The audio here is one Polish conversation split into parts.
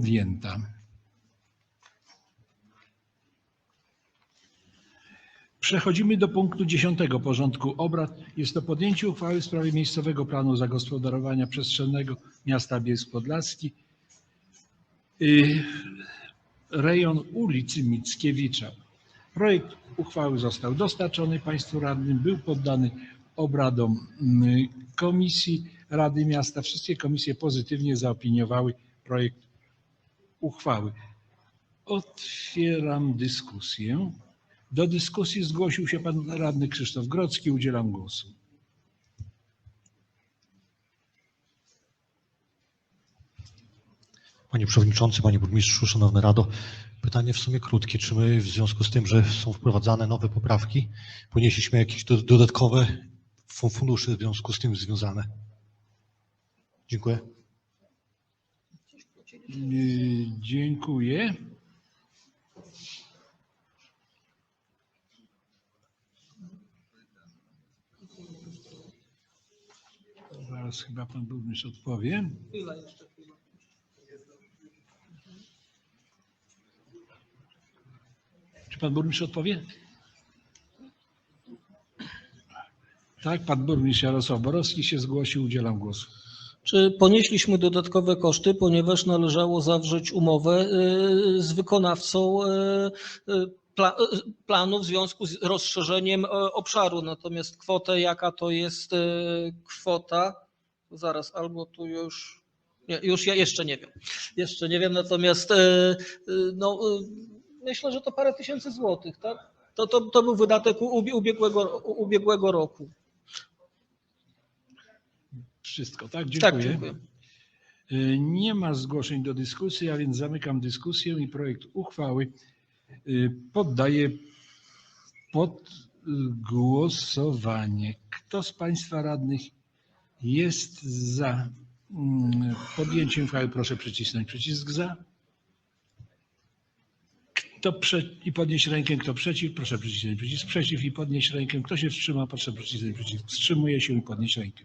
podjęta. Przechodzimy do punktu 10 porządku obrad. Jest to podjęcie uchwały w sprawie miejscowego planu zagospodarowania przestrzennego miasta Bielsk Podlaski. Y, Rejon ulicy Mickiewicza. Projekt uchwały został dostarczony Państwu radnym, był poddany obradom mm, Komisji Rady Miasta. Wszystkie komisje pozytywnie zaopiniowały projekt uchwały. Otwieram dyskusję. Do dyskusji zgłosił się pan radny Krzysztof Grodzki. Udzielam głosu. Panie Przewodniczący, Panie Burmistrzu, Szanowna Rado. Pytanie w sumie krótkie. Czy my w związku z tym, że są wprowadzane nowe poprawki, ponieśliśmy jakieś do- dodatkowe fu- fundusze w związku z tym związane? Dziękuję. Y, Dziękuję. Zaraz chyba pan burmistrz odpowie. Czy pan burmistrz odpowie? Tak, pan burmistrz Jarosław Borowski się zgłosił, udzielam głosu. Czy ponieśliśmy dodatkowe koszty, ponieważ należało zawrzeć umowę y, z wykonawcą y, y, pla- planu w związku z rozszerzeniem obszaru. Natomiast kwotę, jaka to jest kwota, zaraz albo tu już, nie, już ja jeszcze nie wiem. Jeszcze nie wiem, natomiast no, myślę, że to parę tysięcy złotych, tak? To, to, to był wydatek ubiegłego, ubiegłego roku. Wszystko, tak? Tak, Dziękuję. dziękuję. Y, Nie ma zgłoszeń do dyskusji, a więc zamykam dyskusję i projekt uchwały y, poddaję pod głosowanie. Kto z Państwa radnych jest za mm, podjęciem uchwały? Proszę przycisnąć przycisk za. Kto prze... i podnieść rękę, kto przeciw, proszę przycisnąć przycisk przeciw i podnieść rękę. Kto się wstrzymał, proszę przycisnąć przycisk wstrzymuje się i podnieść rękę.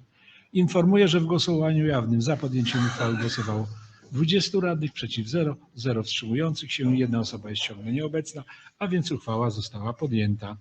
Informuję, że w głosowaniu jawnym za podjęciem uchwały głosowało 20 radnych, przeciw 0, 0 wstrzymujących się, jedna osoba jest ciągle nieobecna, a więc uchwała została podjęta.